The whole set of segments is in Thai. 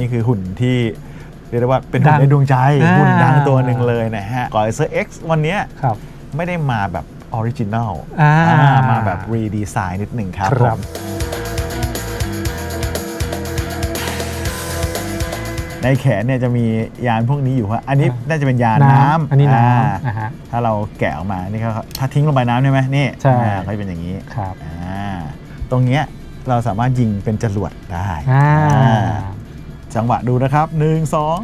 นี่คือหุ่นที่เรียกได้ว่าเป็นหุ่ดันงในดวงใจอ่าหุ่นดังตัวหนึ่งเลยนะฮะกอยเซอร์ X วันเนี้ยครับไม่ได้มาแบบออริจินัลอ่ามาแบบรีดีไซน์นิดหนึ่งครับครับผมในแขนเนี่ยจะมียานพวกนี้อยู่ฮะอันนี้อ่าน่าจะเป็นยานน้ำอันนี้น้อ่าำนะฮะถ้าเราแกะออกมานี่เขาถ้าทิ้งลงไปน้ำใช่ไหมนี่ใช่อ่าเขาจะเป็นอย่างนี้ครับอ่าตรงเนี้ยเราสามารถยิงเป็นจรวดได้อ่าอ่า จังหวะดูนะครับหนึ่งสอง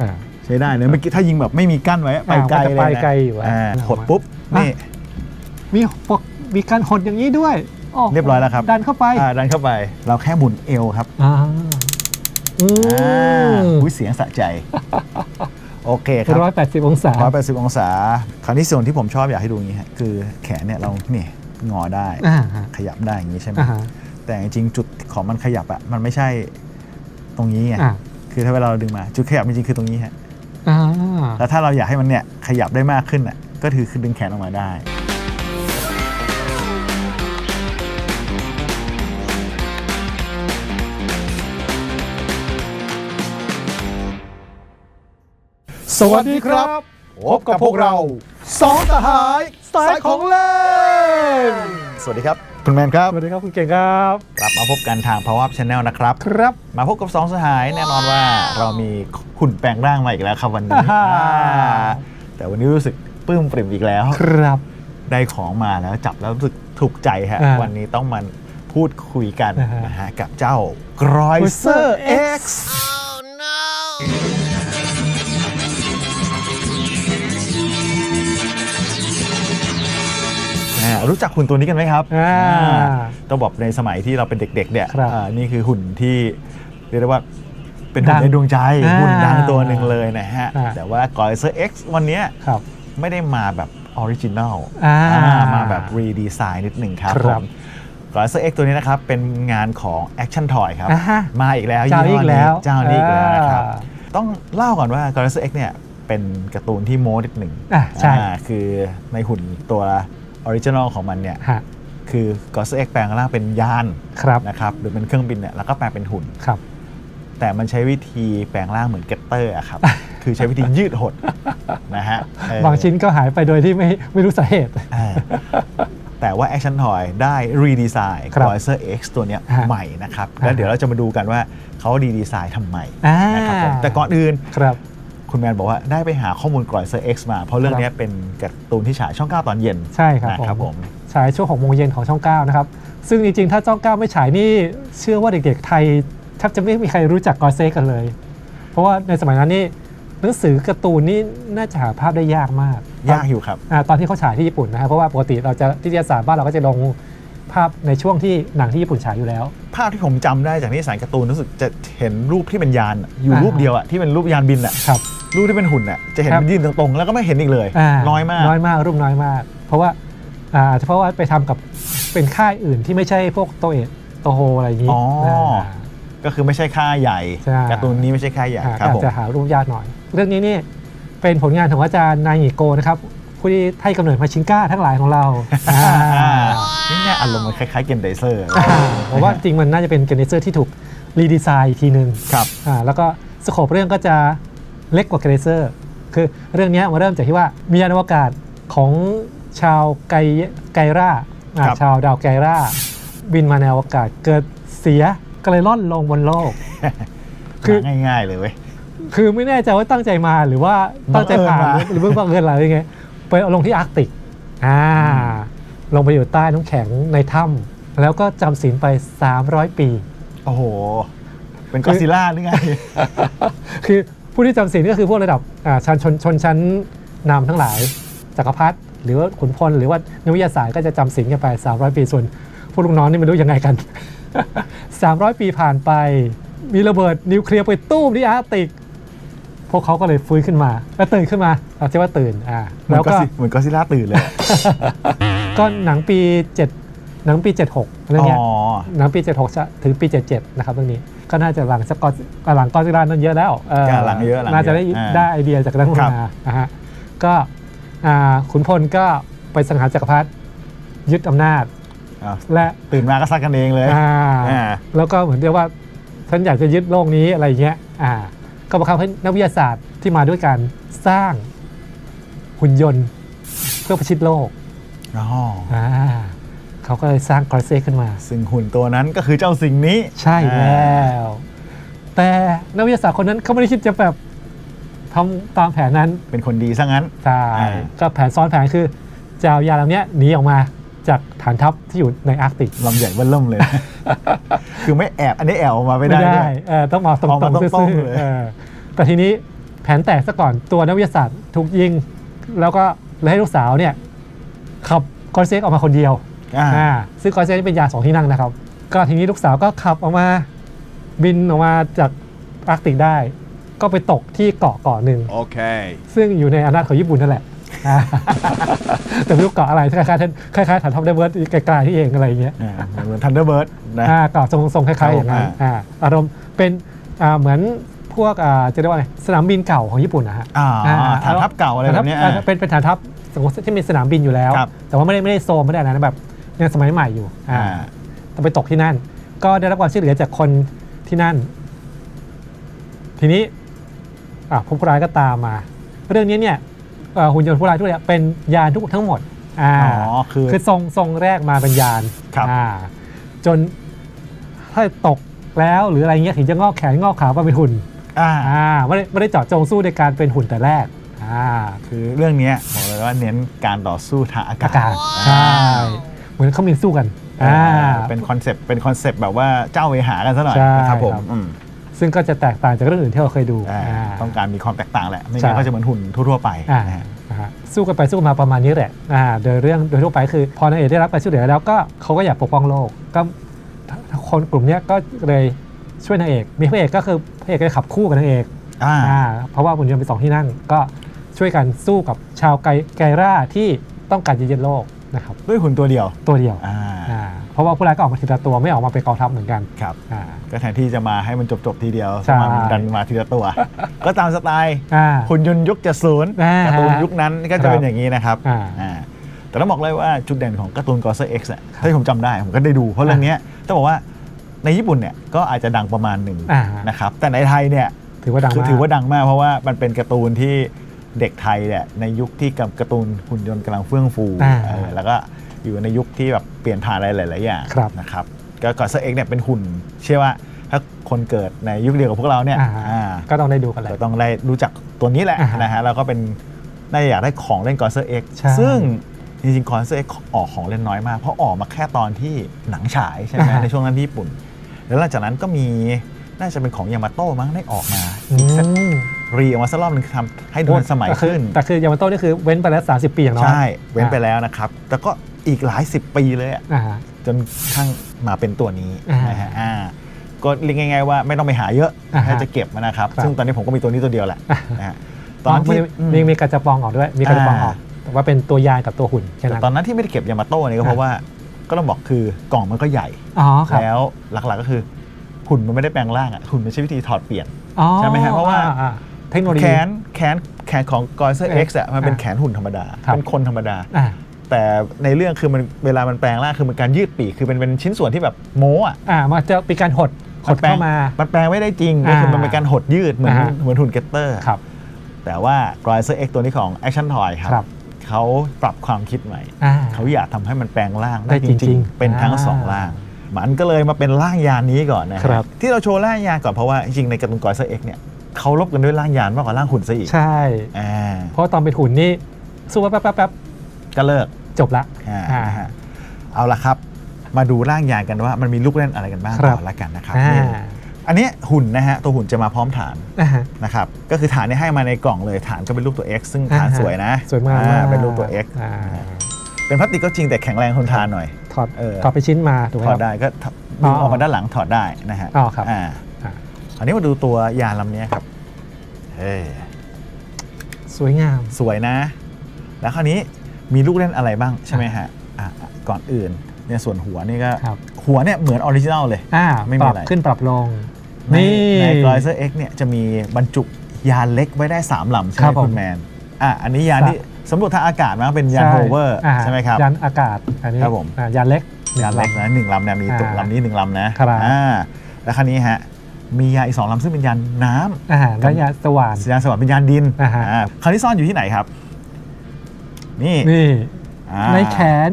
อ่า ใช้ได้นะเมื่อกี้ถ้ายิงแบบไม่มีกั้นไว้ไปไกลอ่ามันจะเลยไปนะไกลอยู่อะอ่าเอาหดปุ๊บอะนี่ มีปกมีการหดอย่างนี้ด้วยโโหเรียบร้อยแล้วครับ ดันเข้าไปอ่าดันเข้าไปเราแค่หมุนเอวครับอ่าอือ่ามอุ้ยเสียงสะใจ โอเคครับ ร้อยแปดสิบองศาร้อยแปดสิบองศา คราวนี้ส่วนที่ผมชอบอยากให้ดูอย่างนี้ฮะคือแขนเนี่ยเราเนี่ยงอได้ อ่าฮะขยับได้อย่างนี้ใช่ไหมอ่าฮะแต่จริงๆจุดของมันขยับอะมันไม่ใช่ ตรงนี้ไงอ่าคือถ้าเวลาเราดึงมาจุดขยับจริงๆคือตรงนี้ฮะอ่าแล้วถ้าเราอยากให้มันเนี่ยขยับได้มากขึ้นอะก็คือคือดึงแขนออกมาได้ สวัสดีครับ พบกับพวกเราสองสหายสายของเล่น สวัสดีครับ คุณแมนครับ สวัสดีครับคุณเก่งครับกลับมาพบกันทาง Power Up Channel นะครับ ครับ มาพบกับสองสหายแน่นอนว่าเรามีหุ่นแปลงร่างมาอีกแล้วครับวันนี้อ่าอ่าแต่วันนี้รู้สึกปลื้มปริ่มอีกแล้ว ครับ ได้ของมาแล้วจับแล้วรู้สึกถูกใจฮะ อ่าวันนี้ต้องมาพูดคุยกันอ่าฮะ นะฮะกับเจ้า g r o i s e r X รู้จักหุ่นตัวนี้กันไหมครับอ่าอ่าต้องบอกในสมัยที่เราเป็นเด็กๆเนี่ยครับอ่านี่คือหุ่นที่เรียกได้ว่าเป็นหุ่ดันงในดวงใจอ่าหุ่นดังตัวหนึ่งเลยนะฮะ อ่า แต่ว่า g r o i s e r X วันเนี้ยครับ ไม่ได้มาแบบออริจินัลอ่ามาแบบรีดีไซน์นิดหนึ่งครับครับกราเซอร์เอ็กตัวนี้นะครับ เป็นงานของ Action Toy ครับ อ่าฮะ มาอีกแล้วเจ้านี้อีกแล้วเจ้านี้อีกแล้วนะครับอ่าต้องเล่าก่อนว่ากราเซอร์เอ็กเนี่ยเป็นการ์ตูนที่โม้นิดหนึ่งอะใช่อ่าคือในหุ่นตัว ออริจินอลของมันเนี่ยฮะคือกราเซอร์เอ็กแปลงร่างเป็นยานครับนะครับหรือเป็นเครื่องบินเนี่ยแล้วก็แปลงเป็นหุ่น ครับ แต่มันใช้วิธีแปลงร่างเหมือนเกตเตอร์อะครับ คือใช้วิธียืดหดนะฮะเออบางชิ้นก็หายไปโดยที่ไม่ไม่รู้สาเหตุ อ่าแต่ว่า Action Toy ได้รีดีไซน์ ครับ c r o i s e r X ตัวเนี้ยฮะใหม่นะครับฮะแล้วเดี๋ยวเราจะมาดูกันว่าเขารีดีไซน์ทำไมอ่านะครับผมแต่ก่อนอื่น ครับ คุณแมนบอกว่าได้ไปหาข้อมูล c r o i s e r X มา เพราะเรื่องเนี้ยเป็นการ์ตูนที่ฉายช่อง 9 ตอนเย็นใช่ครับนะครับผมฉายช่วง6โมงเย็นของช่อง 9 นะครับ ซึ่งจริงๆ ถ้าช่อง 9 ไม่ฉายนี่เชื่อว่าเด็กๆ ไทยแทบจะไม่มีใครรู้จักกอร์เซกันเลย เพราะว่าในสมัยนั้นนี่หนังสือการ์ตูนนี่น่าจะหาภาพได้ยากมาก ยากอยู่ครับอ่าตอนที่เขาฉายที่ญี่ปุ่นนะครับเพราะว่าปกติเราจะที่นิตยสารบ้านเราก็จะลงภาพในช่วงที่หนังที่ญี่ปุ่นฉายอยู่แล้ว ภาพที่ผมจำได้จากนิสสารการ์ตูนรู้สึกจะเห็นรูปที่เป็นยานอะอยู่อ่ารูปเดียวอะที่เป็นรูปยานบินอะครับ รูปที่เป็นหุ่นอะจะเห็นครับ มันยืนตรงๆ แล้วก็ไม่เห็นอีกเลยน้อยมาก น้อยมากรูปน้อยมาก เพราะว่าอ่าเพราะว่าไปทำกับเป็นค่ายอื่นที่ไม่ใช่พวกโตเอะโตโฮอะไรอย่างนี้อ๋ออ่า ก็คือไม่ใช่ค่ายใหญ่ใช่ การ์ตูนนี้ไม่ใช่ค่ายใหญ่อ่าครับอาจผมจะหารูปยากหน่อย เรื่องนี้นี่เป็นผลงานของอาจารย์นายหิโกนะครับผู้ที่ให้กำเนิดมาชิงก้าทั้งหลายของเราอ่านี่เนี่ยอารมณ์มันคล้ายๆเกนไดเซอร์อ่าผมว่าจริงมันน่าจะเป็นเกรเนเซอร์ที่ถูกรีดีไซน์อีกทีหนึ่งครับ อ่าแล้วก็สโคปเรื่องก็จะ เล็กกว่าเกรเซอร์คือเรื่องนี้มาเริ่มจากที่ว่ามียานอวกาศของชาวไกไกร่าอ่าครับชาวดาวไกร่าบินมาในอวกาศเกิดเสียก็เลยล่อนลงบนโลก คือหาง่ายๆเลยเว้ยคือไม่แน่ใจว่าตั้งใจมาหรือว่าตั้งใจผ่านบังเอิญมาหรือเพิ่งบังเอิญอะไรยังไงไปเอาลงที่อาร์กติกอ่าลงไปอยู่ใต้น้ำแข็งในถ้ำแล้วก็จำศีลไป 300 ปี โอ้โห เป็นกอดซิลล่าหรือไง คือ ผู้ที่จำศีลก็คือพวกระดับอ่าชนชนชนชั้นนำทั้งหลายจักรพรรดิหรือว่าขุนพลหรือว่านักวิทยาศาสตร์ก็จะจำศีลกันไป 300 ปีส่วนพวกลูกน้องนี่ไม่รู้ยังไงกัน 300 ปีผ่านไป มีระเบิดนิวเคลียร์ไปตู้มที่อาร์กติก พวกเขาก็เลยฟื้นขึ้นมาแล้วตื่นขึ้นมาเราจะว่าตื่นอ่าเหมือแล้นวกอก็ซิเหมือนกอดซิลล่าตื่นเลย ก็หนังปี 7 หนังปี 76เรื่องอ๋เนี้ยอหนังปี 76จะถึงปี 77 นะครับเรื่องนี้ ก็น่าจะหลังสกอตหลังกอซิลล่านั่นเยอะแล้วเออหลังเยอะหลังเยอะน่าจะได้อ่าได้ไอเดียจากนั้นครับมานะฮะก็อ่าขุนพลก็ไปสังหารจักรพรรดิยึดอำนาจอ้าวและตื่นมาก็ซักกันเองเลยอ่าอ่าแล้วก็เหมือนเรียกว่าฉันอยากจะยึดโลกนี้อะไรเงี้ยอ่าก็บังคับให้นักวิทยาศาสตร์ที่มาด้วยการสร้างหุ่นยนต์เพื่อประชิดโลกอ๋ออ่า เขาก็เลยสร้างกรเซขึ้นมา ซึ่งหุ่นตัวนั้นก็คือเจ้าสิ่งนี้ ใช่แล้ว แต่นักวิทยาศาสตร์คนนั้นเขาไม่ได้คิดจะแบบทำตามแผนนั้นเป็นคนดีซะงั้น ใช่อ่า ก็แผนซ้อนแผนคือจะเอายาลำเนี้ยหนีออกมาจากฐานทัพที่อยู่ในอาร์กติก ลำใหญ่เบ้อเริ่มเลย คือไม่แอบอันนี้แอบออกมาไม่ได้ด้วย เออต้องมาตรงออกๆมาตรงๆซื่อเลยๆเออแต่ทีนี้แผนแตกซะก่อนตัวนักวิทยาศาสตร์ถูกยิง แล้วก็เลยให้ลูกสาวเนี่ยขับกอร์เซกออกมาคนเดียว อ่า อ่าซึ่งกอร์เซกนี่เป็นยานสองที่นั่งนะครับ ก็ทีนี้ลูกสาวก็ขับออกมาบินออกมาจากอาร์กติกได้ ก็ไปตกที่เกาะเกาะหนึ่ง Okay. ซึ่งอยู่ในอำนาจของญี่ปุ่นนั่นแหละอ่า แต่ไม่รู้เกาะอะไรคล้ายๆคล้ายๆฐานทัพเดเวิร์ดไกลๆที่เองอะไรอย่างเงี้ย อ่าเหมือนทันเดอร์เบิร์ดนะ อ่าเกาะทรงทรงคล้ายๆอย่างนั้นครับผมอ่าอารมณ์เป็นอ่าเหมือนพวกอ่าจะเรียกว่าไงสนามบินเก่าของญี่ปุ่นนะฮะอ่าอ่าฐานทัพเก่าอะไรแบบเนี้ยฐานอ่าทัพเป็นเป็นฐานทัพสมมติที่มีสนามบินอยู่แล้ว ครับแต่ว่าไม่ได้ไม่ได้โซมไม่ได้อะไรนะแบบ ยังสมัยใหม่อยู่อ่าอ่า ต้องไปตกที่นั่น ก็ได้รับความช่วยเหลือจากคนที่นั่น ทีนี้อะผู้ร้ายก็ตามมา เรื่องนี้เนี่ยเอ่อหุ่นยนต์ผู้ร้ายทุกอย่างเป็นยานทุกทั้งหมดอ่า อ๋อคือ คือทรงทรงแรกมาเป็นยานครับอ่าจนถ้าตกแล้วหรืออะไรเงี้ยถึงจะงอกแขนงอกขามาเป็นหุ่นอ่าอ่าไม่ได้ไม่ได้เจาะจงสู้ในการเป็นหุ่นแต่แรกอ่าคือเรื่องเนี้ยบอกเลยว่าเน้นการต่อสู้ทางอาอากาศกาศใช่ เหมือนเขามีสู้กันอ่าอ่าเป็นคอนเซปต์เป็นคอนเซปต์แบบว่าเจ้าเวหากันซะหน่อยใช่นะครับผมครับอืมซึ่งก็จะแตกต่างจากเรื่องอื่นที่เราเคยดูอ่าอ่าต้องการมีความแตกต่างแหละ ไม่ใช่งั้นก็จะเหมือนหุ่นทั่วๆไปอ่านะฮะนะฮะสู้กันไปสู้กันมาประมาณนี้แหละอ่าโดยเรื่องโดยทั่วไปคือ พอนางเอกได้รับการช่วยเหลือแล้วก็เขาก็อยากปกป้องโลก ก็คนกลุ่มเนี้ยก็เลยช่วยนางเอก มีพระเอกก็คือพระเอกก็ขับคู่กับนางเอกอ่าอ่าเพราะว่าหุ่นยนต์เป็นสองที่นั่งก็ช่วยกันสู้กับชาวไกไกร่าที่ต้องการจะยึดโลก นะครับด้วยหุ่นตัวเดียวตัวเดียวอ่าอ่าเพราะว่าผู้ร้ายก็ออกมาทีละตัวไม่ออกมาเป็นกองทัพเหมือนกันครับอ่า ก็แทนที่จะมาให้มันจบๆทีเดียวใช่ มาดันมาทีละตัว ก็ตามสไตล์อ่า หุ่นยนต์ยุคจะศูนย์อ่าการ์ตูนยุคนั้นก็จะเป็นครับอย่างนี้นะครับอ่า อ่าแต่ต้องบอกเลยว่าจุดเด่นของการ์ตูนกอร์เซอร์เอ็กซ์ถ้าที่ผมจำได้ผมก็ได้ดู เพราะเรื่องเนี้ยต้องบอกว่าในญี่ปุ่นเนี่ยก็อาจจะดังประมาณหนึ่งอ่านะครับแต่ในไทยเนี่ย ถือว่าดังคือมาก ถือว่าดังมากเพราะว่ามันเป็นการ์ตูนที่ เด็กไทยเนี่ยในยุคที่กับการ์ตูนหุ่นยนต์กำลังเฟื่องฟูอ่า เออแล้วก็อยู่ในยุคที่แบบเปลี่ยนผ่านอะไรหลาย ๆ อย่างครับนะครับก็กอร์เซอร์เอ็กซ์เนี่ยเป็นหุ่น เชื่อว่าถ้าคนเกิดในยุคเดียวกับพวกเราเนี่ยอ่า อ่า ก็ต้องได้ดูกันแหละ ก็ต้องได้รู้จักตัวนี้แหละอ่าฮะนะฮะแล้วก็เป็นน่าจะอยากได้ของเล่นกอร์เซอร์เอ็กใช่ซึ่งจริงๆกอร์เซอร์เอ็กออกของเล่นน้อยมาก เพราะออกมาแค่ตอนที่หนังฉายใช่ไหมอ่าฮะ ในช่วงนั้นที่ญี่ปุ่น แล้วหลังจากนั้นก็มีน่าจะเป็นของยามาโต้มั้งได้ออกมาอือีกสักม รีออกมาสักรอบหนึงทำให้ดูทันสมัยแต่คือขึ้น แต่คือ ยามาโต้นี่คือเว้นไปแล้ว 30 ปีอย่างน้อย ใช่ เว้นไปแล้วนะครับ แต่ก็อีกหลายสิบปีเลยอะอ่าฮะจนทั้งมาเป็นตัวนี้อ่านนะฮะอ่าก็เรียกง่ายๆว่าไม่ต้องไปหาเยอะอ่าฮะถ้าจะเก็บนะครับครับ ซึ่งตอนนี้ผมก็มีตัวนี้ตัวเดียวแหละอ่านะฮะตอนมีที่อืมมีมีกระจับปองออกด้วย มีกระจับปองออกอ่าแต่ว่าเป็นตัวยานกับตัวหุ่นแค่แต่นั้นตอนนั้นที่ไม่ได้เก็บยามาโต้เนี่ยก็เพราะว่าก็ต้องบอกคือกล่องมันก็ใหญ่อ๋อครับแล้วหลักๆก็คือหุ่นมันไม่ได้แปลงร่างอะหุ่นมันใช้วิธีถอดเปลี่ยนอ๋อใช่ไหมฮะเพราะว่าอ่อ่ เทคโนโลยีแขนแขนแขนของกอยเซอร์เอ๊ะเอ็กซ์อะมันเป็นอ่าแขนหุ่นธรรมดาครับเป็นคนธรรมดาอ่าแต่ในเรื่องคือมันเวลามันแปลงร่างคือมันการยืดปีกคือเป็นเป็นชิ้นส่วนที่แบบโม้อะอ่ามาจะเป็นการหดหดแปลงเข้ามามันแปลงไม่ได้จริงก็คือมันเป็นการหดยืดเหมือนอ่าฮะเหมือนหุ่นเกตเตอร์ครับแต่ว่ากอยเซอร์เอ็กซ์ตัวนี้ของ Action Toy คครัรับบเขาปรับความคิดใหม่อ่าเขาอยากทำให้มันแปลงร่างได้ได้จจริริงงๆๆเป็นทั้งอ่าสองร่าง มันก็เลยมาเป็นร่างยานนี้ก่อนนะฮะครับที่เราโชว์ร่างยานก่อนเพราะว่าจริงๆในการ์ตูนกอยเซอร์เอ็กซ์เนี่ย เขาลบกันด้วยร่างยานมากกว่าร่างหุ่นซะอีกใช่ อ่าเพราะตอนเป็นหุ่นนี่สู้แป๊บแป๊บแป๊บก็เลิกจบละอ่าอ่านะฮะเอาละครับ มาดูร่างยานกันว่ามันมีลูกเล่นอะไรกันบ้างครับ ก่อนละกันนะครับอ่านี่อันนี้หุ่นนะฮะตัวหุ่นจะมาพร้อมฐานอ่าฮะ นะครับก็คือฐานเนี่ยให้มาในกล่องเลยฐานก็เป็นรูปตัว X ซึ่งฐานอ่าฮะ สวยนะสวยมากอ่เป็นรูปตัว X อ่าเป็นพลาสติกก็จริงแต่แข็งแรงทนทานหน่อย ถอดเออ ถอดไปชิ้นมาถูกไหมถคอรัดบได้ก็ถอดอ๋ดึองออกมาด้านหลังถอดได้นะฮะอ๋อครับอ่า อ่าอันนี้มาดูตัวยานลำนี้ครับเฮ้ยสวยงาม สวยนะ แล้วคราวนี้มีลูกเล่นอะไรบ้างใช่ไหมฮะอะก่อนอื่นเนี่ยส่วนหัวนี่ก็ ครับ หัวเนี่ยเหมือนออริจินัลเลย อ่าไม่มีปรับอะไร ขึ้นปรับลง ในนี่ ในกรอยเซอร์เอ็กเนี่ยจะมีบรรจุยานเล็กไว้ได้ 3 ลำใช่ไหครัมบผม คุณแมนอะอันนี้ยานสะที่สำรวจทางอากาศมั้งเป็นยานโฮเวอร์าใช่ไหมครับ ยานอากาศอันนี้ครับผม อ่ายานเล็ก ยานเล็กนะหนึ่งลำเนี่ยมีตัวอ่าลำนี้หนึ่งลำนะครับ อ่าแล้วคันนี้ฮะ มียานอีกสองลำซึ่งเป็นยานน้ำอ่าและยาสว่านยานสวรรค์เป็นยานดินอ่าฮะ อ่าคราวนี้ซ่อนอยู่ที่ไหนครับ นี่นี่ อ่าในแขน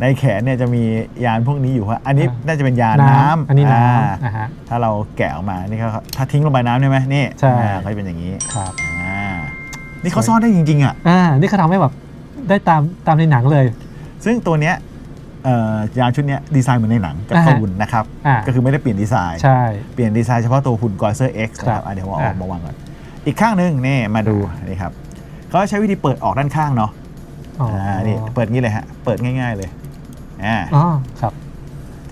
ในแขนเนี่ยจะมียานพวกนี้อยู่ครับอันนี้อ่า น่าจะเป็นยานน้ำอันนี้น้อ่าำอ่าฮะ ถ้าเราแกะออกมานี่เขาถ้าทิ้งลงไปน้ำใช่ไหมนี่ใช่ อ่าเขาจะเป็นอย่างนี้ครับ อ่านี่เขาซ่อนได้จริงๆอะ อ่า นี่เขาทำให้แบบได้ตามตามในหนังเลย ซึ่งตัวเนี้ยเอ่อ ยานชุดเนี้ยดีไซน์เหมือนในหนังการ์อ่าฮะตูนนะครับอ่าก็คือไม่ได้เปลี่ยนดีไซน์ใช่เปลี่ยนดีไซน์เฉพาะตัวหุ่นกอยเซอร์ X นะคครัรับบอะเดี๋ยวผมเอาออกอะมาวางก่อนอีกข้างหนึ่งนี่มาดูนี่ครับเขาใช้วิธีเปิดออกด้านข้างเนาะอ๋อออ่านี่เปิดงี้เลยฮะเปิดง่ายๆเลยอ่าอ๋อครับ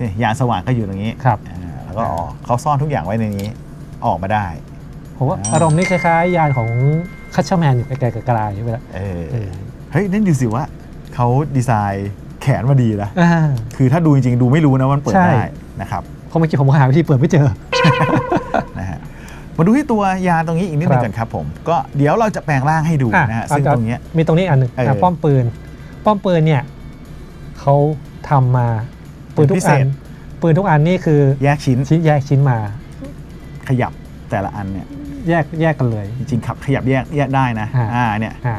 นี่ยานสว่างก็อยู่ตรงนี้ครับอ่าแล้วก็ออกเขาซ่อนทุกอย่างไว้ในนี้ออกมาได้ผมว่าอ่าอารมณ์นี้คล้ายๆ ยานของคัชเชอร์แมนอยู่ไกลๆไกลๆไปแล้วเออเออเฮ้ยนั่นดูสิว่าเขาดีไซน์ แขนมาดีนะ อ่า คือถ้าดูจริงๆดูไม่รู้นะว่ามันเปิดใช่ ได้นะครับเพราะเมื่อกี้ผมก็หาวิธีเปิดไม่เจอ นะฮะมาดูที่ตัวยานตรงนี้อีกนิดนึครังบกันครับผมก็เดี๋ยวเราจะแปลงร่างให้ดูนะฮะอะซึ่งเอาตรงเนี้ย มีตรงนี้อันหนึ่งเอออะป้อมปืน ป้อมปืนเนี่ยเขาทำมาปืนทุพิกเศอัษนปืนทุกอันนี่คือแยกชิ้นชิ้นแยกชิ้นมา ขยับแต่ละอันเนี่ยแยกแยกกันเลย จริงๆขับขยับแยกแยกได้นะอ่า อ่าเนี่ย อ่า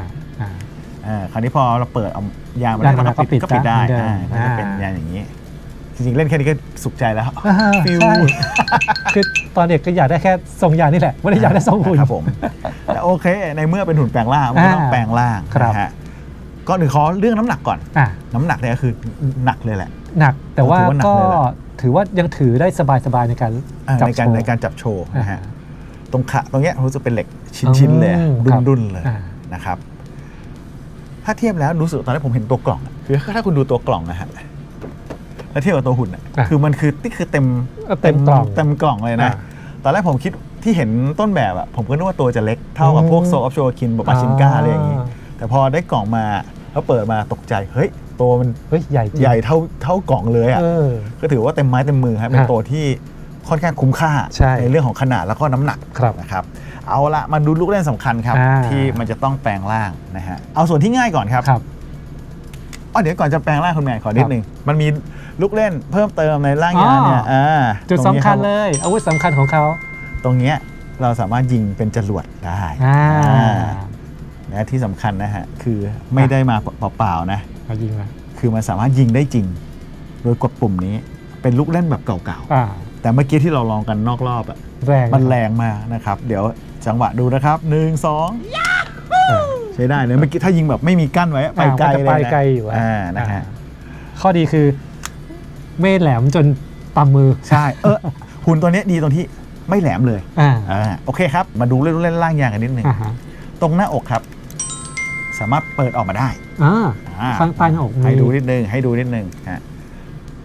อ่าเออคราวนี้พอเราเปิดเอายางมาด้านแล้วหก็น้าก็ปิดปิดก็ปิดได้เหมือนเดิมอ่าก็จะอ่าเป็นยางอย่างนี้ จริงๆ เล่นแค่นี้ก็สุขใจแล้ว อ่าฟิว ใช่คือตอนเด็กก็อยากได้แค่ทรงยานนี่แหละ ไม่ได้อยากได้ทรงหุ่น ครับผมแต่โอเค ในเมื่อเป็นหุ่นแปลงร่างมันก็ต้องอ่าแปลงร่างครับ นะฮะก็หนึ่งขอเรื่องน้ำหนักก่อน อะน้ำหนักเนี่ยก็คือหนักเลยแหละ หนักแต่ว่าถือว่าหนักก็เลยแหละ ถือว่ายังถือได้สบายๆในการอ่าจับในการโชว์ในการจับโชว์นะฮะ อ่า ตรงขาตรงเนี้ยรู้สึกเป็นเหล็กชิ้นๆเลยอืมดุครับนดุนๆเลยอ่านะครับ ถ้าเทียบแล้วรู้สึกตอนแรกผมเห็นตัวกล่องอะคือถ้าคุณดูตัวกล่องนะฮะแล้วเทียบกับตัวหุ่นอะอะคือมันคือนี่คือเต็มเต็มกล่องเต็มกล่องเลยนะอ่าตอนแรกผมคิดที่เห็นต้นแบบอะผมก็นึกว่าตัวจะเล็กเท่ากับอืมพวกโซออฟโชคินแบบปาชินก้าอ่าอะไรอย่างนี้ แต่พอได้กล่องมาแล้วเปิดมาตกใจเฮ้ยตัวมันเฮ้ยใหญ่จริงใหญ่เท่าเท่ากล่องเลยอะเออก็ถือว่าเต็มไม้เต็มมือครับเป็นฮะตัวที่ค่อนข้างคุ้มค่าใช่เรื่องของขนาดแล้วก็น้ำหนักครับนะครับ เอาละมาดูลูกเล่นสำคัญครับ อ่า ที่มันจะต้องแปลงร่างนะฮะเอาส่วนที่ง่ายก่อนครับครับ อ๋อเดี๋ยวก่อนจะแปลงร่างคุณแมนขอนิดครับนึงมันมีลูกเล่นเพิ่มเติมในร่างยานเนี่ยอ๋ออ่อ่าจุดตรงสำนี้คัญรับเลย อาวุธสำคัญของเขาตรงเนี้ยเราสามารถยิงเป็นจรวดได้อ่าอ่าและที่สำคัญนะฮะคือไม่ได้มาเปล่าๆนะ เอายิงมาคือมันสามารถยิงได้จริง โดยกดปุ่มนี้เป็นลูกเล่นแบบเก่าอ่าๆ แต่เมื่อกี้ที่เราลองกันนอกรอบอะแรงมันแรงมากนะครับ เดี๋ยว จังหวะดูนะครับหนึ่งสองอ่าใช้ได้เลยเมื่อกี้ถ้ายิงแบบไม่มีกั้นไว้ไปไกลอ่ามันจะเลยไปนะไกลอยู่อะอ่านะฮะข้อดีคือไม่แหลมจนตำมือใช่เออหุ่นตัวเนี้ยดีตรงที่ไม่แหลมเลยอ่าอ่าโอเคครับ มาดูเล่นเล่นล่างยางกันนิดนึงอ่าฮะตรงหน้าอกครับ สามารถเปิดออกมาได้อ่าอ่าข้างใต้หน้าอกมีให้ดูนิดนึงให้ดูนิดนึงฮะ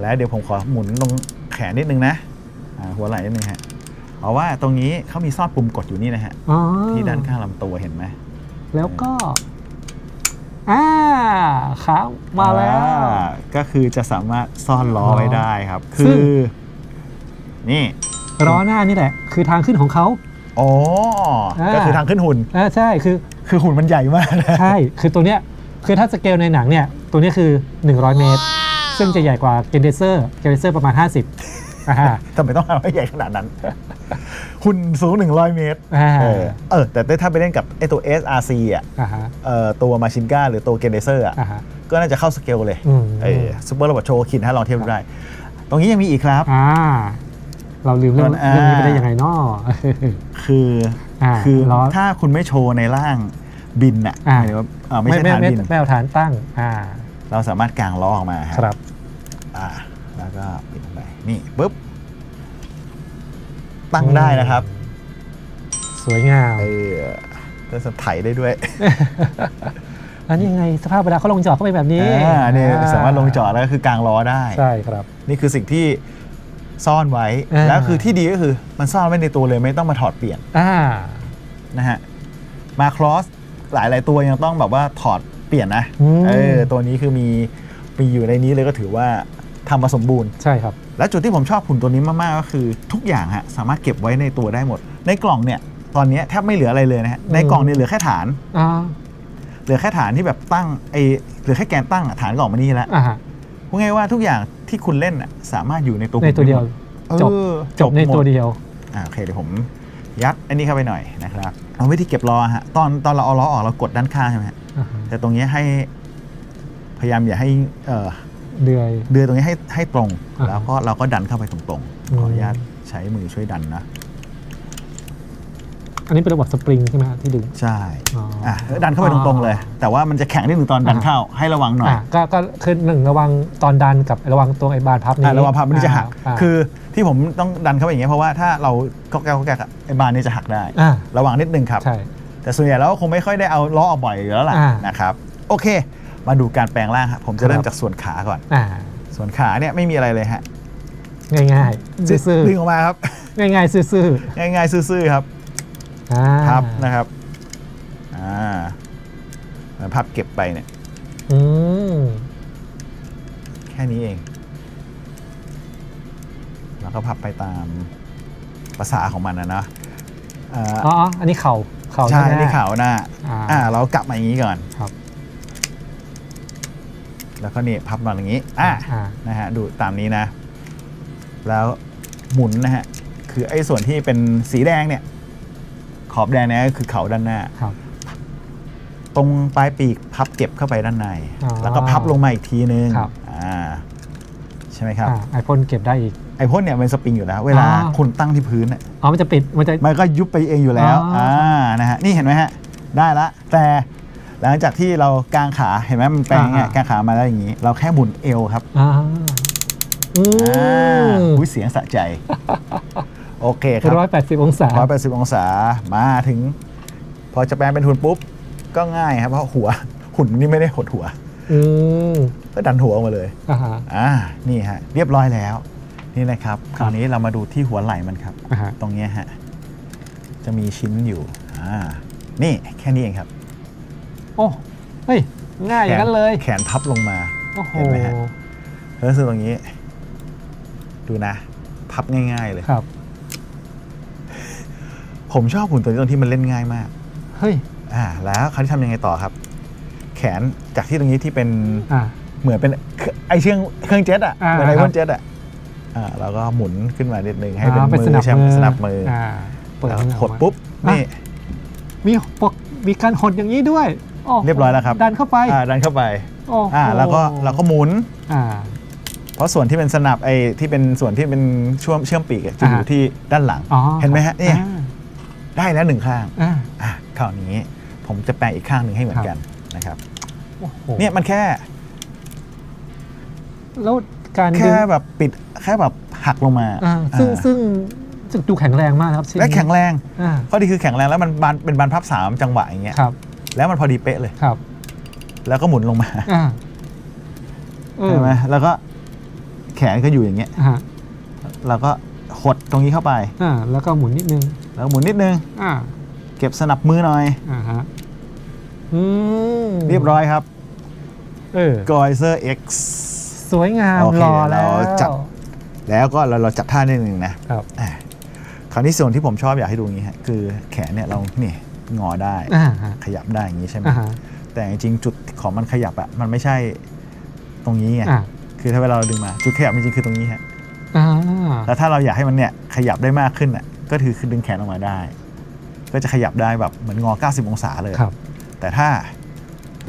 แล้วเดี๋ยวผมขอหมุนตรงแขนนิดนึงนะอ่าหัวไหล่นิดนึงฮะเพ ราะว่าตรงนี้เขามีซ่อนปุ่มกดอยู่นี่นะฮะ อ๋อที่ด้านข้างลำตัวเห็นไหมแล้วก็อ่าขามาแล้ว อ่าก็คือจะสามารถซ่อนล้อไว้ได้ครับ ซึ่คืง อ นี่ล้อหน้านี่แหละ คือทางขึ้นของเขา อ๋ออ่า ก็คือทางขึ้นหุ่น อ่าใช่คือ คือหุ่นมันใหญ่มากนะใช่ คือตัวเนี้ย คือถ้าสเกลในหนังเนี่ย ตัวเนี้ยคือ 100 เมตร ซึ่งจะใหญ่กว่าเกนเดเซอร์ เกนเดเซอร์ประมาณ 50อ่าฮะ ทำไมต้องเอาให้ใหญ่ขนาดนั้น หุ่นสูง 100 เมตรอ่าเออเออแต่ถ้าไปเล่นกับไอตัว SRC อะอ่าฮะเอ่อตัวมาชินก้าหรือตัวเกเดเซอร์อะอ่าฮะก็น่าจะเข้าสเกลเลยอืมเออซูเปอร์โรบอทโชว์คินถ้าลองเทียบดูได้ ตรงนี้ยังมีอีกครับอ่าเราลืมเรื่องอ่าเรื่องนี้ไปได้ยังไงเนาะคืออ่าคือล้อถ้าคุณไม่โชว์ในร่างบินอะอ่าหมายถึงว่าเอ่อไม่ใช่ไม่ฐานไม่บินไม่เอาฐานตั้งอ่าเราสามารถกางล้อออกมาฮะครับ อ่า แล้วก็ปิดลงไป นี่ปุ๊บ ตั้งได้นะครับสวยงาม เออก็จะไถได้ด้วยอันนี้ไงสภาพเวลาเขาลงจอดเข้าไปแบบนี้อ่าเนี่ยอ่สามารถลงจอดแล้วก็คือกางล้อได้ ใช่ครับ นี่คือสิ่งที่ซ่อนไว้ อ่า แล้วคือที่ดีก็คือมันซ่อนไว้ในตัวเลยไม่ต้องมาถอดเปลี่ยนอ่า นะฮะ มาครอสหลาย ๆ ตัวยังต้องแบบว่าถอดเปลี่ยนนะ อืม เออ ตัวนี้คือมีมีอยู่ในนี้เลยก็ถือว่าทำมาสมบูรณ์ ใช่ครับ และจุดที่ผมชอบหุ่นตัวนี้มากๆก็คือ ทุกอย่างฮะสามารถเก็บไว้ในตัวได้หมด ในกล่องเนี่ยตอนนี้แทบไม่เหลืออะไรเลยนะฮะในกล่องเนี่ยเหลือแค่ฐานอ่าเหลือแค่ฐานที่แบบตั้งไอเหลือแค่แกนตั้งอะฐานกล่องมานี่แล้วอ่าฮะพูดง่ายๆว่าทุกอย่างที่คุณเล่นน่ะสามารถอยู่ในตัวในตัวเดียวคุณจบเออจบในหมตัวเดียวอ่าโอเคเดี๋ยวผมยัดอันนี้เข้าไปหน่อยนะครับเอาวิธีเก็บล้อฮะตอนตอนเราเอาล้อออกเรากดด้านข้างใช่ไหมฮะอ่าฮะแต่ตรงเนี้ยให้พยายามอย่าให้เอ่อ เดือย เดือยตรงนี้ให้ให้ตรง อ่าแล้วก็เราก็ดันเข้าไปตรงอืๆม ขออนุญาตใช้มือช่วยดันนะ อันนี้เป็นระบบสปริงใช่ไหมฮะที่ดึง ใช่อ๋ออ่อะดันเข้าไปตรงๆเลย แต่ว่ามันจะแข็งนิดนึงตอนดันอ่า เข้าให้ระวังหน่อยอะก็ก็คือหนึ่งระวังตอนดันกับระวังตรงไอ้บานพับนี้อะระวังพับมันจะหักาคือที่ผมต้องดันเข้าไปอย่างเงี้ยเพราะว่าถ้าเราก็แก้วก็แก้วอะไอ้บานนี้จะหักได้ อ่าระวังนิดนึงครับ ใช่ แต่ส่วนใหญ่แล้วก็คงไม่ค่อยได้เอาล้อออกบ่อยอยู่แล้วล่ะอ่านะครับ โอเค มาดูการแปลงร่างครับผมจะเริ่คมรับจากส่วนขาก่อน อ่า ส่วนขาเนี่ยไม่มีอะไรเลยฮะ ง่ายๆซื่อดึงออกมาครับ ๆง่ายๆซื่อง่ายๆซื่อๆครับๆอ่าพับนะครับ อ่าแล้วพับเก็บไปเนี่ย อืมแค่นี้เอง แล้วก็พับไปตามภาษาของมันนะเนอะเอ่ออ๋ออ๋ออันนี้เข่าเข่าใช่ไหมนี่ขาวหน้าอ่า อ่า เรากลับมาอย่างนี้ก่อนครับ แล้วก็นี่พับมาอย่างนี้อ่าอ่า นะฮะดูตามนี้นะ แล้วหมุนนะฮะคือไอ้ส่วนที่เป็นสีแดงเนี่ย ขอบแดงเนี่ยก็คือเขาด้านหน้า ครับ ตรงปลายปีกพับเก็บเข้าไปด้านใน อ๋อแล้วก็พับลงมาอีกทีนึงครับ อ่าใช่ไหมครับ อ่าไอพ่นเก็บได้อีก ไอ้พ่นเนี่ยเป็นสปริงอยู่แล้ว เวลาอ๋อ คุณตั้งที่พื้นน่ะอ๋อมันจะปิดมันจะ มันก็ยุบไปเองอยู่แล้วอ๋ออ่ อ่านะฮะนี่เห็นไหมฮะได้ละแต่ หลังจากที่เรากางขาเห็นไหมมันแปลงไงอ่า กางขามาแล้วอย่างนี้ เราแค่หมุนเอวครับอ่าอือ่ามอุ้ยเสียงสะใจ โอเคครับ ร้อยแปดสิบองศา ร้อยแปดสิบองศามาถึง พอจะแปลงเป็นหุ่นปุ๊บ ก็ง่ายครับ เพราะหัว หุ่นนี่ไม่ได้หดหัว อืมก็ดันหัวออกมาเลยอ่าฮะ อ่านี่ฮะ เรียบร้อยแล้ว นี่นะครับคราวนี้เรามาดูที่หัวไหล่มันครับ อ่าฮะตรงเนี้ยฮะ จะมีชิ้นอยู่อ่านี่แค่นี้เองครับ โอ้เฮ้ยง่ายอย่างนั้นเลยแขนพับลงมาโอ้โหเห็นไหมฮะแล้วคือตรงนี้ ดูนะ พับง่ายๆเลยครับ ผมชอบหุ่นตัวนี้ตรงที่มันเล่นง่ายมากเฮ้ยอ่า แล้วคราวนี้ทำยังไงต่อครับ แขนจากที่ตรงนี้ที่เป็นอ่าเหมือนเป็นไอเชื่องเครื่องเจ็ตอะอ่าเหมือนไอครัพ่บนเจ็ตอะอ่าแล้วก็หมุนขึ้นมานิดนึงให้เป็นอ่ามือสนับใช่ไหมมือสนับมือออ่าเปิดแล้วมือออกหดมาปุ๊บนี่มีปกมีการหดอย่างนี้ด้วย โโหเรียบร้อยแล้วครับ ดันเข้าไปอ่าดันเข้าไปโอ้โหอ่าแล้วก็เราก็หมุน อ่า เพราะส่วนที่เป็นสนับไอ้ที่เป็นส่วนที่เป็นช่วงเชื่อมปีกอะจะอยู่อ่าที่ด้านหลัง อ๋อ เห็นไหมฮะเนี่ยอ่าได้แล้วหนึ่งข้างอ่าอะคราวนี้ผมจะแปลงอีกข้างหนึ่งให้เหมือครันบกันนะครับโอ้โหเนี่ยมันแค่แล้วการดึแค่งแบบปิดแค่แบบหักลงมาอ่าซึ่งอ่าซึ่งซึ่งดูแข็งแรงมากนะครับชิ้นและนี้แข็งแรง อ่าข้อดีคือแข็งแรงแล้วมันบานเป็นบานพับสามจังหวะอย่างเงี้ยครับ แล้วมันพอดีเป๊ะเลย ครับ แล้วก็หมุนลงมาอ่าเออใช่ไหมแล้วก็แขนก็อยู่อย่างเงี้ยอ่าแล้วก็หดตรงนี้เข้าไป อ่าแล้วก็หมุนนิดนึง แล้วก็หมุนนิดนึง อ่า เก็บสนับมือหน่อย อ่าฮะ อืมเรียบร้อยครับเออ g o i z e r X สวยงามโอเครอแล้วเราจัด แล้วก็เราเราจับท่านิดนึงนะครับ อะคราวนี้ส่วนที่ผมชอบอยากให้ดูอย่างนี้ฮะคือแขนเนี่ยเราเนี่ย งอได้ อ่าฮะขยับได้อย่างนี้ใช่ไหมอ่าฮะแต่จริงๆจุดของมันขยับอะมันไม่ใช่ตรงนี้ไงอ่าคือถ้าเวลาเราดึงมาจุดขยับจริงๆคือตรงนี้ฮะอ่าแล้วถ้าเราอยากให้มันเนี่ยขยับได้มากขึ้นอะก็คือคือดึงแขนออกมาได้ ก็จะขยับได้แบบเหมือนงอ 90 องศาเลย ครับแต่ถ้า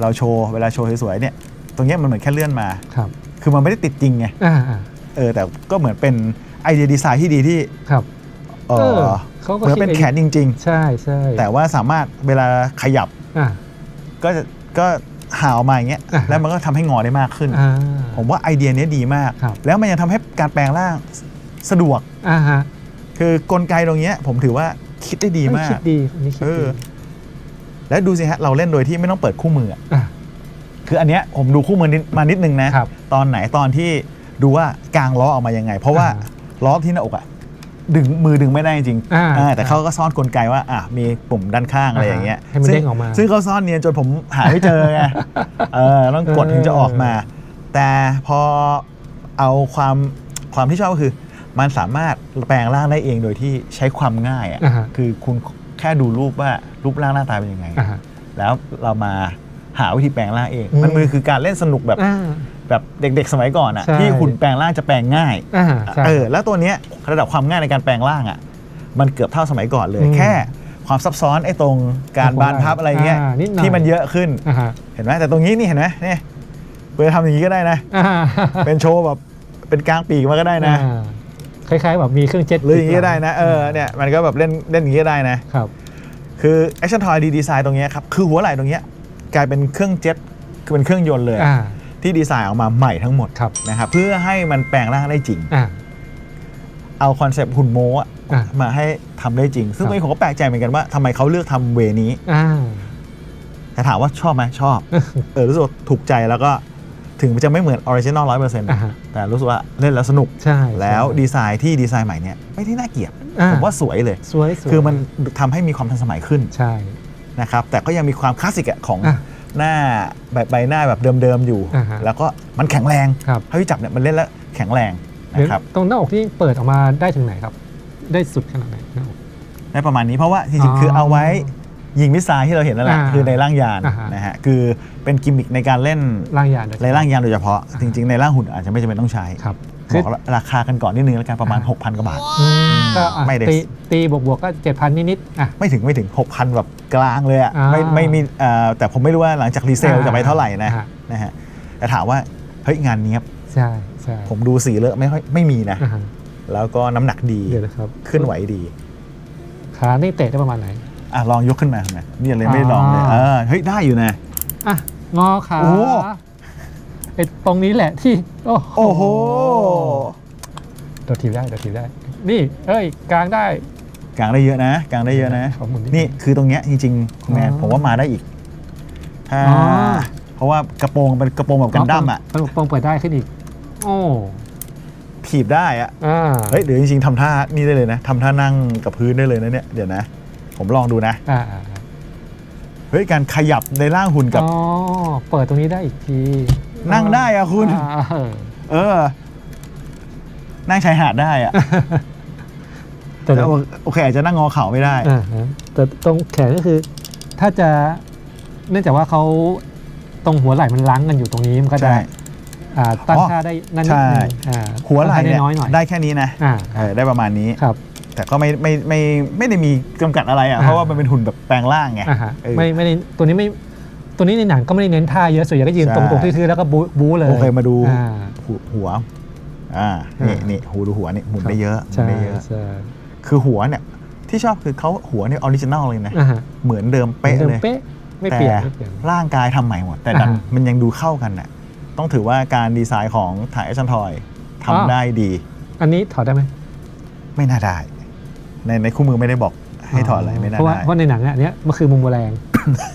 เราโชว์เวลาโชว์สวยๆเนี่ย ตรงเนี้ยมันเหมือนแค่เลื่อนมา ครับคือมันไม่ได้ติดจริงไง อ่าอ่าเออแต่ก็เหมือนเป็นไอเดียดีไซน์ที่ดีที่ครับ เอเอออเขาก็เหมือนเป็นคิดแขนจริง ใช่ใช่ๆ แต่ว่าสามารถเวลาขยับอ่าก็จะก็หาวมาอย่างเงี้ยอ่าฮะ แล้วมันก็ทำให้งอได้มากขึ้น อ่า ผมว่าไอเดียเนี้ยดีมาก ครับ แล้วมันยังทำให้การแปลงร่างสะดวก อ่าฮะคือกลไกตรงเนี้ยผมถือว่าคิดได้ดีเอ้ยมาคิก ดดีอันนี้คิดเอดีอ แล้วดูสิฮะเราเล่นโดยที่ไม่ต้องเปิดคู่มืออะอ่าคืออันเนี้ยผมดูคู่มือนิดมานิดนึงนะครับตอนไหนตอนที่ดูว่ากางล้อออกมายังไง เพราะว่าอ่า ล้อที่หน้าอกอะ ดึงมือดึงไม่ได้จริงอ่าอ่าแต่เขาก็ซ่อนกลไกว่าอะมีปุ่มด้านข้างอะไรอย่างเงี้ยให้มันซึ่เด้งออกมาซึ่งเขาซ่อนเนียนจนผมหาไม่เจอไงเออต้องกดถึงจะออกมา แต่พอเอาความความที่ชอบก็คือ มันสามารถแปลงร่างได้เองโดยที่ใช้ความง่ายอะอ่าฮะคือคุณแค่ดูรูปว่ารูปร่างหน้าตาเป็นยังไง อ่าฮะแล้วเรามาหาวิธีแปลงร่างเองอืมมันมือคือการเล่นสนุกแบบ อ่า แบบเด็กๆ สมัยก่อนอะใช่ที่หุ่นแปลงร่างจะแปลงง่ายอ่าใช่เออแล้วตัวเนี้ยระดับความง่ายในการแปลงร่างอะมันเกือบเท่าสมัยก่อนเลย อืมแค่ความซับซ้อนไอ้ตรงการบานพับอะไรเงี้ยอ่านิดหน่อย ที่มันเยอะขึ้น อ่าฮะเห็นไหมแต่ตรงนี้นี่เห็นไหมเนี่ยเพื่อทำอย่างนี้ก็ได้นะ อ่าเป็นโชว์แบบเป็นกลางปีกมาก็ได้นะ อ่าคล้ายๆแบบมีเครื่องเจ็ตหรืออย่างนี้ก็ได้นะเออเนี่ยมันก็แบบเล่นเล่นอย่างนี้ก็ได้นะ ครับ คือ Action Toy ดีดีไซน์ตรงเนี้ยครับ คือหัวไหล่ตรงเนี้ยกลายเป็นเครื่องเจ็ตคือเป็นเครื่องยนต์เลย อ่า ที่ดีไซน์ออกมาใหม่ทั้งหมดครับ นะครับเพื่อให้มันแปลงร่างได้จริง อ่า เอาคอนเซปต์หุ่นโมอะอะมาให้ทำได้จริง ซึ่งครับตรงนี้ผมก็แปลกใจเหมือนกันว่าทำไมเขาเลือกทำเวนี้ อ่า แต่ถามว่าชอบไหมชอบ เออรู้สึกว่าถูกใจแล้วก็ถึงมันจะไม่เหมือนออริจินอลร้อยเปอร์เซ็นต์อ่าฮะ แต่รู้สึกว่าเล่นแล้วสนุก ใช่แล้วใช่ดีไซน์ที่ดีไซน์ใหม่เนี่ยไม่ได้น่าเกลียดอ่าผมว่าสวยเลย สวยสวยคือมันทำให้มีความทันสมัยขึ้นใช่ นะครับแต่ก็ยังมีความคลาสสิกอะของอะ หน้าแบบใบหน้าแบบเดิมๆอยู่ อ่าฮะแล้วก็มันแข็งแรงครับ ถ้าที่จับเนี่ยมันเล่นแล้วแข็งแรงเดี๋ยวนะครับตรงหน้าอกที่เปิดออกมาได้ถึงไหนครับ ได้สุดขนาดไหนหน้าอก ได้ประมาณนี้เพราะว่าจริงอ๋อๆคือเอาไว้ยิงมิสไซล์ที่เราเห็นนั่นแหละอ่าคือในร่างยานอ่าฮะ นะฮะคือเป็นกิมมิคในการเล่นร่างยานโดยเฉในพาะร่างยานโดยเฉพาะ จริง ๆ ในร่างหุ่นอาจจะไม่จำเป็นต้องใช้ ครับ บคืออกราคากันก่อนนิดนึงแล้วกันประมาณ 6,000กว่าบาทอืมก็อะไม่ได้ ตีตีบวกบวกๆก็เจ็ดพันนิดๆอะ ไม่ถึงไม่ถึง 6,000 แบบกลางเลยอะอ่าไม่ไม่มีเอ่อแต่ผมไม่รู้ว่าหลังจากรีเซลอ่าจะไปเท่าไหร่นะอ่า นะฮะแต่ถามว่าเฮ้ยงานเนี้ยบใช่ใช่ผมดูสีเลอะไม่ค่อยไม่มีนะ อ่าฮะแล้วก็น้ำหนักดีเดี๋ยวนะครับเคลื่อนไหวดีขานี่เตะได้ประมาณไหน อะลองยกขึ้นมาทำไมนี่เลยไม่ได้ลองเลยอ่า เออเฮ้ยได้อยู่นะ อะงอขาโอ้ ไอ้ตรงนี้แหละที่ โอ้โอ้โห โดดทีบได้โดดทีบได้ นี่ เอ้ย กลางได้ กลางได้เยอะนะกลางได้เยอะนะ ขอหมุนนิดนี่คือตรงเนี้ยจริงๆคุณแม่อ๋อผมว่ามาได้อีกถ้าอ๋อ เพราะว่ากระโปรงเป็นกระโปรงแบบกันดั้มอะปงปงเปิดได้ขึ้นอีก โอ้ถีบได้อะอ่าเฮ้ยหรือจริงๆทำท่านี่ได้เลยนะทำท่านั่งกับพื้นได้เลยนะเนี่ยเดี๋ยวนะ ผมลองดูนะอ่าอ่าอ่าเฮ้ยการขยับในร่างหุ่นกับ อ๋อเปิดตรงนี้ได้อีกที นั่งได้อะคุณ อ่าเออเออ นั่งชายหาดได้อะแต่แต่ว่าโอเคอาจจะนั่งงอเข่าไม่ได้ อ่าฮะแต่ตรงแขนก็คือ ถ้าจะเนื่องจากว่าเขาตรงหัวไหล่มันล้างกันอยู่ตรงนี้มันก็จะใช่ อ่าตั้งอ๋อท่าได้นั่นนิดใช่นึงอ่าหัวไหล่ตั้งท่าเนี่ยได้น้อยหน่อยได้แค่นี้นะอ่าเออได้ประมาณนี้ ครับ แต่ก็ไม่ไม่ไม่ไม่ได้มีจำกัดอะไรอะ อ่า เพราะว่ามันเป็นหุ่นแบบแปลงร่างไงอ่าฮะเออไม่ไม่ได้ตัวนี้ไม่ ตัวนี้ในหนังก็ไม่ได้เน้นท่าเยอะส่วนใหญ่ก็ยืนใช่ ตรงตรงทื่อๆแล้วก็บู๊บู๊เลย โอเคมาดูอ่าหัวหัวอ่านี่อ่านี่ นี่หูดูหัวนี่หมุนได้เยอะหมุใช่นได้เยอะ ใช่คือหัวเนี่ยที่ชอบคือเขาหัวเนี่ยออริจินัลเลยนะ อ่าฮะเหมือนเดิมเป๊ะหมือนเลดิยมเป๊ะไม่เปลี่ยนไม่เปลี่ยน ร่างกายทำใหม่หมด แต่ดันอ่ามันยังดูเข้ากันน่ะต้องถือว่าการดีไซน์ของถ่ายแอคชั่นทอยอ๋อ ทำได้ดี อันนี้ถอดได้ไหมไม่น่าได้ ในในคู่มือไม่ได้บอกให้ถอดอะไรไม่น่าเพราะว่าได้ เพราะในหนังอะเนี้ยมันคือมุมแมลง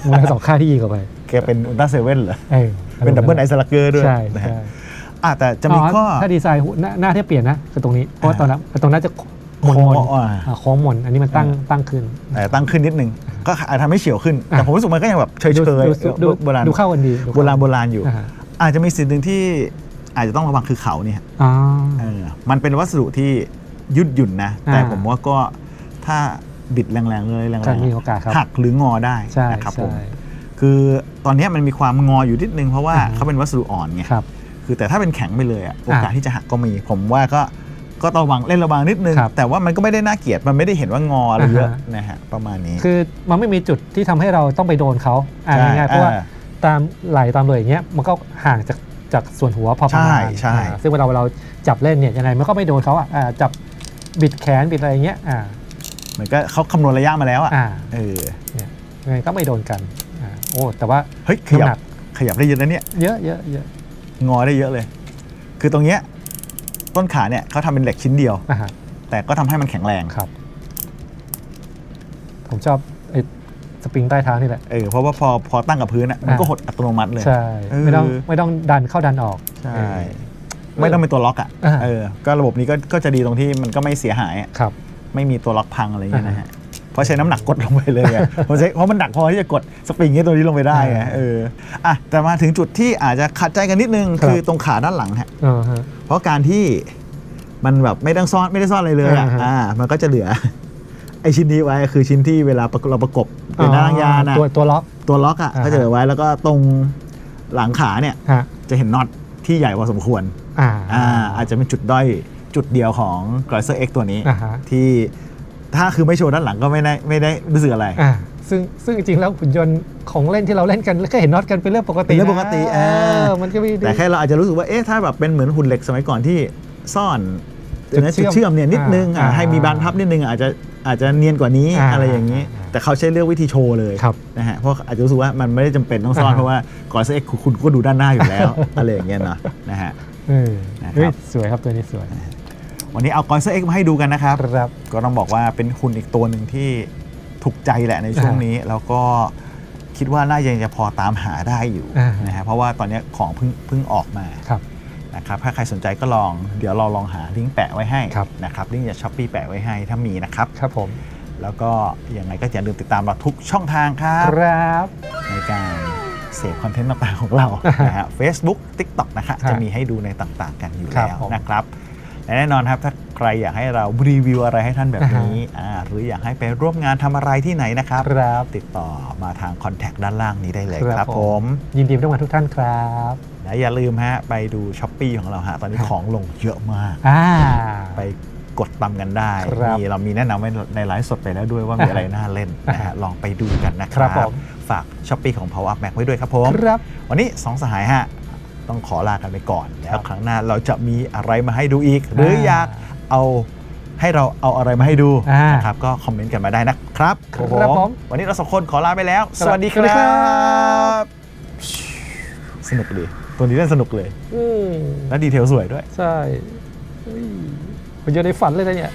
มุมแมลงสองข้างที่ยิงออกไป แกเป็นอุลตร้าเซเว่นเหรอ เออเป็นดับเบิลไอซ์ลักเกอร์ด้วยใช่นะฮะใช่อะแต่จะมีข้อ ถ้าดีไซน์หน้าหน้าที่เปลี่ยนนะคือตรงนี้เพราะว่าอ่าตอนนั้นตรงนั้นจะหมนโค้หงมนอ่าอ่าโค้งหมนอันนี้มันตั้งตั้งขึ้นแต่ตั้งขึ้นนิดนึง ก็อาจทำให้เฉียวขึ้นแต่อะผมรู้สึกมันก็ยังแบบเฉยดูๆดูดูโบราณดูเข้ากันดีดูโบราณโบราณอยู่ อ่าฮะอาจจะมีสิ่งหนึ่งที่อาจจะต้องระวังคือเขาเนี่ยอ๋อเออมันเป็นวัสดุที่ยืดหยุ่นนะ แต่อ่าผมว่าก็ถ้าบิดแรงๆเลยแรงก็มีโอกาสครับ หักหรืองอได้ใช่นะครับผม ใช่ คือตอนเนี้ยมันมีความงออยู่นิดนึงเพราะว่าอ่าฮะเขาเป็นวัสดุอ่อนไงครับ คือแต่ถ้าเป็นแข็งไปเลยอะโอกาสอ่าที่จะหักก็มี ผมว่าก็ก็ต้องระวังเล่นระวังนิดนึงครับแต่ว่ามันก็ไม่ได้น่าเกลียดมันไม่ได้เห็นว่างออะไรเยอะอ่าฮะนะฮะประมาณนี้ คือมันไม่มีจุดที่ทำให้เราต้องไปโดนเขาอ่าใช่ง่ายๆเพราะว่าอ่าตามไหลตามเลยอย่างเงี้ยมันก็ห่างจากจากส่วนหัวพอประมาณใช่ใช่อ่าซึ่งเวลาเราจับเล่นเนี่ยยังไงมันก็ไม่โดนเขาอะอ่าจับบิดแขนบิดอะไรอย่างเงี้ยอ่าเหมือนก็เขาคำนวณระยะมาแล้วอะอ่าเออเนี่ยยังไงก็ไม่โดนกันอ่า โอ้แต่ว่าเฮ้ยขยัน้ำหนับกขยับได้เยอะนะเนี่ยเยอะเยอะเยอะงอได้เยอะเลย คือตรงเนี้ยต้นขาเนี่ยเขาทำเป็นเหล็กชิ้นเดียว อ่าฮะแต่ก็ทำให้มันแข็งแรงครับ ผมชอบไอ้สปริงใต้เท้านี่แหละ เออเพราะว่าพอพอตั้งกับพื้นอะมันก็อ่า หดอัตโนมัติเลย ใช่เออ ไม่ต้องไม่ต้องดันเข้าดันออก ใช่เออไม่ต้องเป็นตัวล็อกอะอ่า เออก็ระบบนี้ก็ก็จะดีตรงที่มันก็ไม่เสียหายอะครับ ไม่มีตัวล็อกพังอะไรอย่างเงี้ยนะอ่าฮะ เพราะใช้น้ำหนักกดลงไปเลยอะเพราะใช้เพราะมันหนักพอที่จะกดสปริงนี้ตัวนี้ลงไปได้ไงอ่าเอออะแต่มาถึงจุดที่อาจจะขัดใจกันนิดนึงครับคือตรงขาด้านหลังฮะอ่าฮะเพราะการที่มันแบบไม่ต้องซ่อนไม่ได้ซ่อนอะไรเลยอะอ่าฮะอ่ามันก็จะเหลือไอชิ้นนี้ไว้คือชิ้นที่เวลาประกเราประกบเป็นหน้ายานอะตัวตัวล็อกตัวล็อกอะอ่าฮะก็จะเหลือไว้แล้วก็ตรงหลังขาเนี่ยฮะจะเห็นน็อตที่ใหญ่พอสมควรอ่าอ่าอาจจะเป็นจุดด้อยจุดเดียวของ g r a z e r X ตัวนี้อ่าฮะที่ ถ้าคือไม่โชว์ด้านหลังก็ไม่ได้ไม่ได้รู้สึกอะไรอ่าซึ่งซึ่งจริงๆแล้วหุ่นยนต์ของเล่นที่เราเล่นกันก็เห็นน็อตกันเป็นเรื่องปกติเป็นเรื่องปกตินะอ่าเออมันก็ไม่ได้แต่แค่เราอาจจะรู้สึกว่าเอ๊ะถ้าแบบเป็นเหมือนหุ่นเหล็กสมัยก่อนที่ซ่อนจุดเชื่อมจุดเชื่อมเนี่ยนิดนึงอะอ่าให้มีบานพับนิดนึงอะอาจจะอาจจะเนียนกว่านี้อ่าอะไรอย่างนี้อ่าแต่เขาใช้เลือกวิธีโชว์เลยครับนะฮะเพราะอาจจะรู้สึกว่ามันไม่ได้จำเป็นต้องซ่อนอ่าเพราะว่าก่อนเซ็กคุณก็ดูด้านหน้าอยู่แล้วอะไรอย่างเงี้ยเนาะนะฮะเออนะครับเฮ้ยสวยครับตัวนี้สวย วันนี้เอากอยเซอร์เอ็กมาให้ดูกันนะครับ ครับ ก็ต้องบอกว่าเป็นหุ่นอีกตัวหนึ่งที่ถูกใจแหละในช่วงนี้ แล้วก็คิดว่าน่ายังจะพอตามหาได้อยู่อ่านนะฮะเพราะว่าตอนนี้ของเพิ่งเพิ่งออกมาครับนะครับถ้าใครสนใจก็ลองเดี๋ยวเราลองหาลิงก์แปะไว้ให้ครับ นะครับลิงก์จากช้อปปี้แปะไว้ให้ถ้ามีนะครับ ครับผม แล้วก็ยังไงก็อย่าลืมติดตามเราทุกช่องทางครับ ครับ ในการเสพคอนเทนต์ต่างๆของเรา นะฮะ Facebook TikTok นะครับครับจะมีให้ดูในต่างๆกันอยู่ครับแล้วผม นะครับ และแน่นอนครับถ้าใครอยากให้เรารีวิวอะไรให้ท่านแบบนี้อ่าหรืออยากให้ไปร่วมงานทำอะไรที่ไหนนะครับครับติดต่อมาทางคอนแทคด้านล่างนี้ได้เลยครับครับผผม ม ยินดีด้วยทุกท่านครับและอย่าลืมฮะไปดูช้อปปีของเราฮะตอนนี้ครับของลงเยอะมาก อ่า ไปกดตามกันได้ครับมีเรามีแนะนำไว้ในไลฟ์สดไปแล้วด้วยว่ามีอะไรน่าเล่นนะฮะลองไปดูกันนะคครัรับบผม ฝากช้อปปีของ Power Up Mac ไว้ด้วยครับผม ครับ วันนี้สองสหายฮะ ต้องขอลากันไปก่อน แล้วครั้งหน้าเราจะมีอะไรมาให้ดูอีก หรืออยากเอาให้เราเอาอะไรมาให้ดูอ่านนะครับก็คอมเมนต์กันมาได้นะครับครับผมวันนี้เราสองคนขอลาไปแล้ว สวัสดีคสวัสดีรัครับบสนุกดีตัวนี้เล่นสนุกเลยอืมและดีเทลสวยด้วย ใช่เฮ้ยผมอยู่ในฝันเลยนะเนี่ย